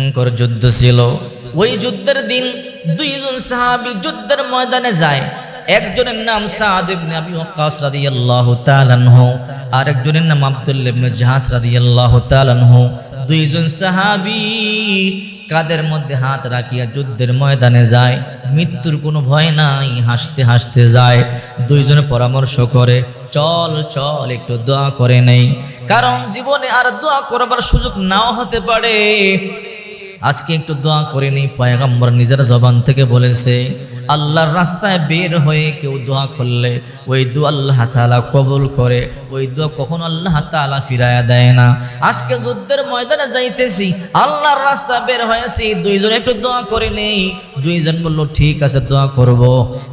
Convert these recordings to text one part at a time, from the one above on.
ভয়ঙ্কর যুদ্ধ ছিল। ওই যুদ্ধের দিন দুইজন সাহাবি যুদ্ধের ময়দানে যায়। একজনের নাম সাদ ইবনে আবি ওয়াক্কাস রাদিয়াল্লাহু তাআলা আনহু আর একজনের নাম আব্দুল্লাহ ইবনে জাহাস রাদিয়াল্লাহু তাআলা আনহু। দুইজন সাহাবী কাদের মধ্যে হাত রাখিয়া যুদ্ধের ময়দানে যায়। মৃত্যুর কোনো ভয় নাই, হাসতে হাসতে যায়। দুইজনে পরামর্শ করে, চল চল, একটু দোয়া করে নেই। কারণ জীবনে আর দোয়া করবার সুযোগ নাও হতে পারে। আজকে একটু দোয়া করে নি পায়গাম্বর নিজের জবান থেকে বলেছে আল্লাহর রাস্তায় বের হয়ে কেউ দোয়া করলে, ওই দোয়া আল্লাহ তাআলা কবুল করে, ওই দোয়া কখনো আল্লাহ তাআলা ফিরায়া দেয় না। আজকে যুদ্ধের ময়দানে যাইতেছি, আল্লাহর রাস্তা বের হয়েছি, দুইজন একটু দোয়া করে নেই। দুইজন বলল, ঠিক আছে, দোয়া করব।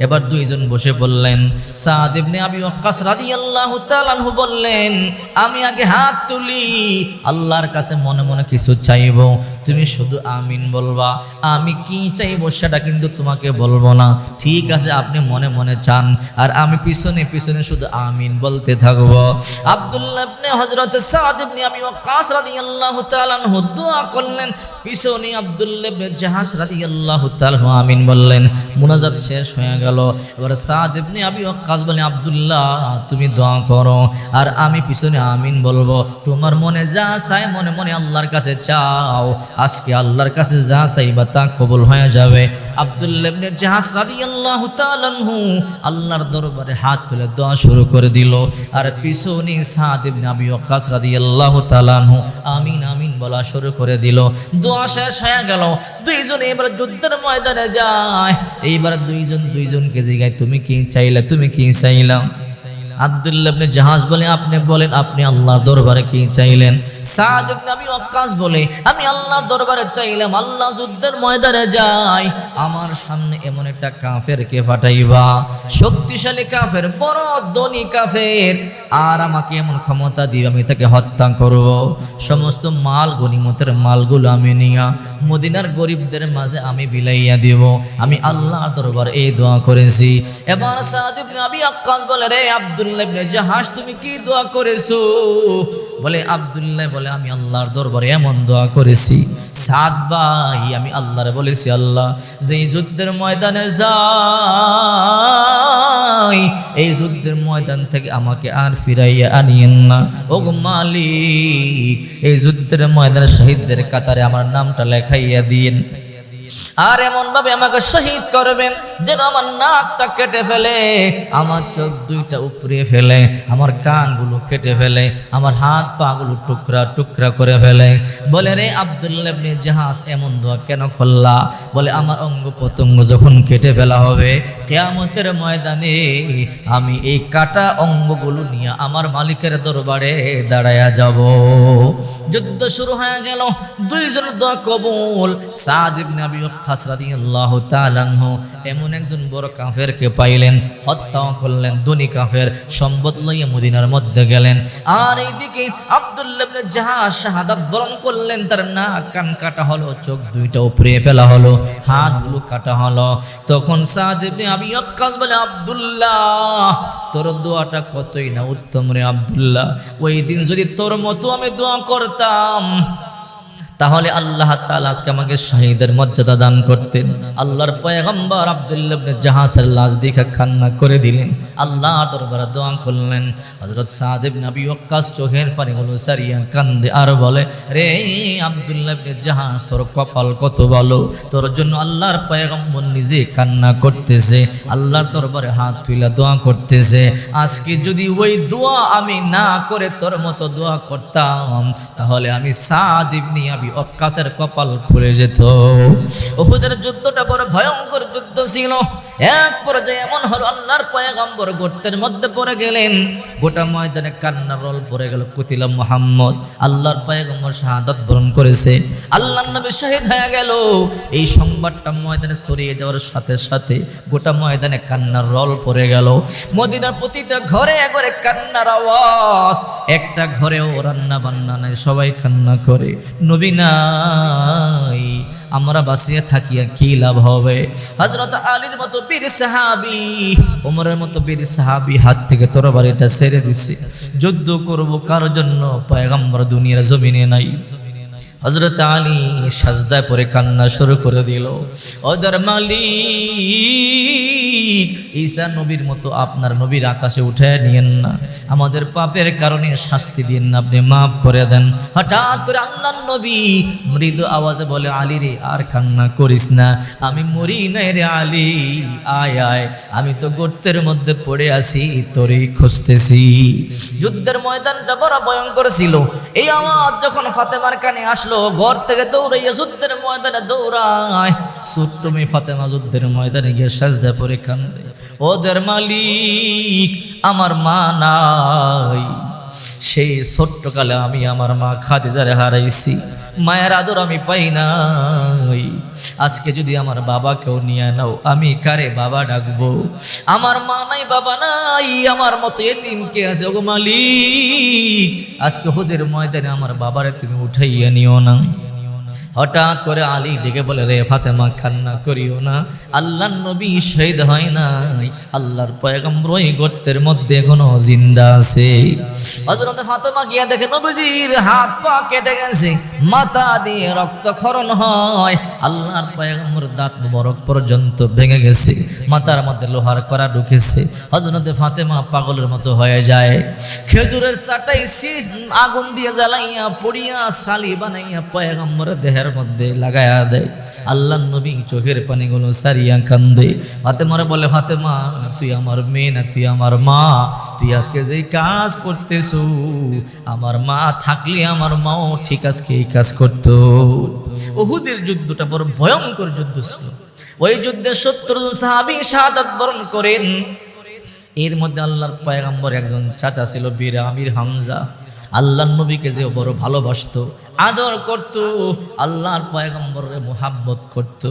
এবার দুইজন বসে বললেন, সাদ ইবনে আবি রাদিয়াল্লাহু তাআলা আনহু বললেন, আমি আগে হাত তুলি, আল্লাহর কাছে মনে মনে কিছু চাইব। তুমি শুধু আমিন বলবা, আমি কি চাইব সেটা কিন্তু তোমাকে বলব না। ঠিক আছে, আপনি মনে মনে চান। আর আমি পিছনে পিছনে শুধু আমিন বলতে থাকব। আব্দুল্লাহ ইবনে হযরত সাদ ইবনে ওয়াক্কাস রাদিয়াল্লাহু তাআলা আনহু দোয়া করলেন। পিছনে আব্দুল্লাহ ইবনে জাহাস রাদিয়াল্লাহু তাআলা আমিন বললেন। মুনাজাত শেষ হয়ে গেল। এবার সাদ ইবনে আবি ওয়াক্কাস বলে, আব্দুল্লাহ, তুমি দোয়া করো। আর আমি পিছনে আমিন বলব। তোমার মনে যা চাই, মনে মনে আল্লাহর কাছে চাও। আজকে আল্লাহর কাছে যা চাইবা তা কবুল হয়ে যাবে। আব্দুল্লাহ ইবনে জাহাস রাদিয়াল্লাহু তাআলা আনহু আল্লাহর দরবারে হাত তুলে দোয়া শুরু করে দিল। আর পিছনে সাদ ইবনে আবি ওয়াক্কাস রাদিয়াল্লাহু তাআলা আনহু আমিন আমিন বলা শুরু করে দিল। দোয়া শেষ হয়ে গেল। দুইজনে এবার যুদ্ধের ময়দানে যায়। এইবার দুইজন দুইজনকে জিগায়, তুমি কি চাইলা, তুমি কি চাইলা? আব্দুল্লাহ। জাহাজ বলে, আপনি বলেন, আপনি আল্লাহর দরবারে কি চাইলেন? আবি ওয়াক্কাস বলে, আমি আল্লাহর দরবারে চাইলাম, আল্লাহ যুদ্ধের ময়দানে যাই, আমার সামনে এমন একটা শক্তিশালী কাফের বড় ধনী কাফের, আর আমাকে এমন ক্ষমতা দিবে, আমি তাকে হত্যা করব। সমস্ত মাল গনিমতের মালগুলো আমি নিয়া, মদিনার গরিবদের মাঝে আমি বিলাইয়া দিব। আমি আল্লাহর দরবার এই দোয়া করেছি। এবার সাদ ইবনে আবি বলে, রে আব্দুল্লাহ ইবনে জাহাজ তুমি কি দোয়া করেছ? বলে, আব্দুল্লাহ বলে, আমি আল্লাহর দরবারে এমন দোয়া করেছি। সাদ ভাই, আমি আল্লাহরে বলেছি, আল্লাহ, যেই যুদ্ধের ময়দানে যাই, এই যুদ্ধের ময়দান থেকে আমাকে আর ফিরাইয়া আনিয়েন না। ও মালিক, এই যুদ্ধের ময়দানে শহীদদের কাতারে আমার নামটা লেখাইয়া দিয়েন। আর এমন ভাবে আমাকে শহীদ করবেন যেন আমার নাকটা কেটে ফেলে, আমার চোখ দুইটা উপরে ফেলে, আমার কানগুলো কেটে ফেলে, আমার হাত পাগুলো টুকরা টুকরা করে ফেলে। বলে, রে আব্দুল্লাহ ইবনে জাহাজ এমন দোয়া কেন করলা? বলে, আমার অঙ্গ প্রত্যঙ্গ যখন কেটে ফেলা হবে, কেয়ামতের ময়দানে আমি এই কাটা অঙ্গগুলো নিয়ে আমার মালিকের দরবারে দাঁড়ায়া যাব। যুদ্ধ শুরু হয়ে গেল। দুইজন দোয়া কবুল। সাদ ইবনে আবি ওয়াক্কাস রাদিয়াল্লাহু এমন একজন বড় কাফেরকে পাইলেন, হত্যাও করলেন, ধনী কাফের, সম্পদ লইয়া মদিনার মধ্যে গেলেন। আর এইদিকে আব্দুল্লাহ ইবনে জাহাজ শাহাদাত বরণ করলেন, তার নাক, কান কাটা হলো, চোখ দুইটা উপরে ফেলা হলো, হাতগুলো কাটা হলো। তখন সাদ ইবনে বলে, আব্দুল্লাহ, তোর দোয়াটা কতই না উত্তম রে আব্দুল্লাহ? ওই দিন যদি তোর মতো আমি দোয়া করতাম তাহলে আল্লাহ তাআলা আজকে আমাকে শহীদের মর্যাদা দান করতেন। আল্লাহর পয়গম্বর আব্দুল্লাহ ইবনে জাহাসের লাশ দেখে কান্না করে দিলেন। আল্লাহ দরবারে দোয়া করলেন। হযরত সাদ ইবনে আবি চোখের পানি পানিগুলো সারিয়া কান্দে আর বলে, রে আব্দুল্লাহ ইবনে জাহাস তোর কপাল কত বলো তোর জন্য আল্লাহর পয়গম্বর নিজে কান্না করতেছে। আল্লাহর দরবারে হাত তুইলা দোয়া করতেছে। আজকে যদি ওই দোয়া আমি না করে তোর মতো দোয়া করতাম, তাহলে আমি সাদ ইবনে আবি অক্কাসের কপাল খুলে যেত। ওহুদের যুদ্ধটা বড় ভয়ঙ্কর যুদ্ধ ছিল। এক পর্যায়ে এমন হলো, আল্লাহর পয়গাম্বর গর্তের মধ্যে পড়ে গেলেন। গোটা ময়দানে কান্নার রল পড়ে গেল কুতিলা মোহাম্মদ। আল্লাহর পয়গম্বর শাহাদাত বরণ করেছে। আল্লাহ নবী শহীদ হয়ে গেল। এই সংবাদটা ময়দানে ছড়িয়ে যাওয়ার সাথে সাথে গোটা ময়দানে কান্নার রল পড়ে গেল। মদিনার প্রতিটা ঘরে ঘরে কান্নার আওয়াজ। একটা ঘরেও রান্না বান্না নাই, সবাই কান্না করে। নবী নাই, আমরা বাঁচিয়ে থাকিয়া কি লাভ হবে? হজরত আলীর মতো বীর সাহাবি ওমরের মতো বীর সাহাবি, হাত থেকে তোর বাড়িটা ছেড়ে দিছে। যুদ্ধ করব কার জন্য? পয়গাম্বর দুনিয়ার জমিনে নাই। হজরত আলী সাজদায় পরে কান্না শুরু করে দিল ওদের মালিক, ঈসা নবীর মতো আপনার নবীর আকাশে উঠে নিয়েন না। আমাদের পাপের কারণে শাস্তি দিন না, আপনি মাফ করে দেন। হঠাৎ করে আল্লাহ নবী মৃদু আওয়াজে বলে, আলী রে, আর কান্না করিস না। আমি মরি নাই রে আলী, আয় আয়। আমি তো গর্তের মধ্যে পড়ে আছি, তোরই খুঁজতেছি। যুদ্ধের ময়দানটা বড় ভয়ঙ্কর ছিল। এই আওয়াজ যখন ফাতেমার কানে আসলো ঘর থেকে দৌড়াইয়া যুদ্ধের ময়দানে দৌড়ায়। ছোট্ট ফাতেমা যুদ্ধের ময়দানে গিয়ে সাজদা পরে কান্দে, ওদের মালিক, আমার মা নাই। সেই ছোট্টকালে আমি আমার মা খাদিজারে হারাইছি। মায়ের আদর আমি পাই নাই। আজকে যদি আমার বাবাকেও নিয়ে নাও, আমি কারে বাবা ডাকবো? আমার মা নাই, বাবা নাই, আমার মতো এতিমকে আছে ওগো মালিক? আজকে হোদের ময়দানে আমার বাবারে তুমি উঠাইয়া নিও না হঠাৎ করে আলী ডেকে বলে, রে ফাতেমা খান্না করিও না। আল্লাহর নবী শহীদ হয় নাই। আল্লাহর পয়গম্বর ওই গর্তের মধ্যে এখনও জিন্দা আছে। হজরত ফাতেমা গিয়া দেখে, নবীজির হাত পা কেটে গেছে। মাথা দিয়ে রক্তক্ষরণ হয়। আল্লাহর পয়গম্বর দাঁত মোবারক পর্যন্ত ভেঙে গেছে। মাথার মধ্যে লোহার করা ঢুকেছে। হযরত ফাতেমা পাগলের মতো হয়ে যায়। খেজুরের চাটাই সিট আগুন দিয়ে জ্বালাইয়া পড়িয়া সালি বানাইয়া পয়গম্বরের দেহের মধ্যে লাগায়া দেয়। আল্লাহ নবী চোখের পানিগুলো সারিয়া কান্দে। ফাতেমারে বলে, ফাতেমা, তুই আমার মেয়ে না, তুই আমার মা। তুই আজকে যে কাজ করতেছু, আমার মা থাকলে আমার মাও ঠিক আজকে এই কাজ করতো। ওহুদের যুদ্ধটা বড় ভয়ঙ্কর যুদ্ধ ছিল। ওই যুদ্ধে সত্তর সাহাবি শাহাদাত বরণ করেন। এর মধ্যে আল্লাহর পয়গম্বর একজন চাচা ছিল বীর আমির হামজা। আল্লাহর নবীকে যে বড় ভালোবাসত, আদর করত, আল্লাহর পয়গম্বরের মোহাব্বত করত।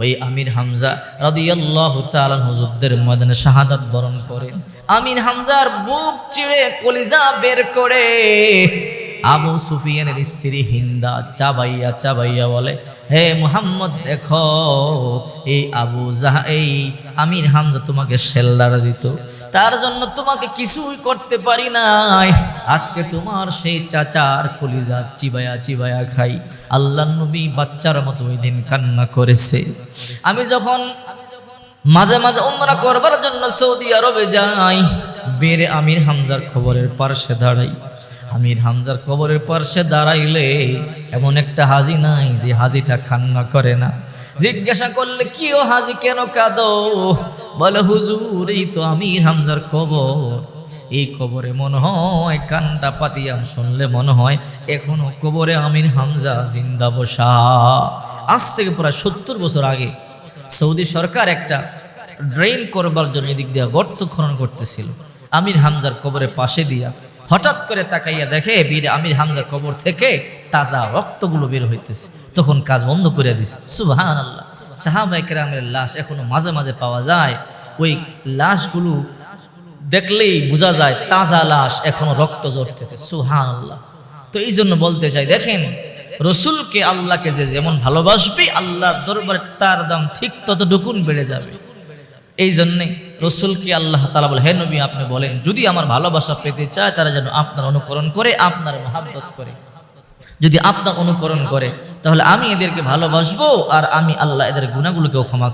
ওই আমির হামজা রাদিয়াল্লাহু তাআলা হুজুরদের ময়দানে শাহাদাত বরণ করেন। আমির হামজার বুক চিড়ে কলিজা বের করে আবু সুফিয়ানের স্ত্রী হিন্দা চাবাইয়া চাবাইয়া বলে, হে মুহাম্মদ, দেখো, এই আবু জাহা, এই আমির হামজা তোমাকে শেল্লার দিত। তার জন্য তোমাকে কিছুই করতে পারি নাই। আজকে তোমার সেই চাচার কলিজা চিবায়া চিবায়া খাই। আল্লাহ নবী বাচ্চার মতো ওই দিন কান্না করেছে। আমি যখন মাঝে মাঝে উমরা করবার জন্য সৌদি আরবে যাই বেড়ে আমির হামজার খবরের পার্শ্বে দাঁড়াই। আমির হামজার কবরের পার্শ্বে দাঁড়াইলে এমন একটা হাজি নাই যে হাজিটা খান্না করে না। জিজ্ঞাসা করলে, কি ও হাজি, কেন কাঁদো? বলে, হুজুর, এই তো আমির হামজার কবর। এই কবরে মনে হয়, কানটা পাতিয়াম শুনলে মনে হয়, এখনও কবরে আমির হামজা জিন্দা বসা। আজ থেকে প্রায় সত্তর বছর আগে সৌদি সরকার একটা ড্রেন করবার জন্য এদিক দিয়ে গর্ত খনন করতেছিল। আমির হামজার কবরের পাশে দিয়া হঠাৎ করে তাকাইয়া দেখে বীর আমির হামজার কবর থেকে তাজা রক্তগুলো বের হইতেছে। তখন কাজ বন্ধ করে দিছে। সুবাহান আল্লাহ সাহাবাইকেরামের লাশ এখনও মাঝে মাঝে পাওয়া যায়। ওই লাশগুলো দেখলেই বোঝা যায় তাজা লাশ এখনও রক্ত ঝরতেছে। সুহান আল্লাহ তো এই জন্য বলতে চাই, দেখেন, রসুলকে আল্লাহকে যে যেমন ভালোবাসবে, আল্লাহর দরবারে তার দাম ঠিক তত ততটুকুন বেড়ে যাবে। এই জন্যে রসুলকে আল্লাহ তালা বলে, হে নবী, আপনি বলেন, যদি আমার ভালোবাসা পেতে চায়, তারা যেন আপনার অনুকরণ করে, আপনার মহাব্বত করে। যদি আপনার অনুকরণ করে, তাহলে আমি এদেরকে ভালোবাসবো আর আমি আল্লাহ এদের গুণাগুলোকেও ক্ষমা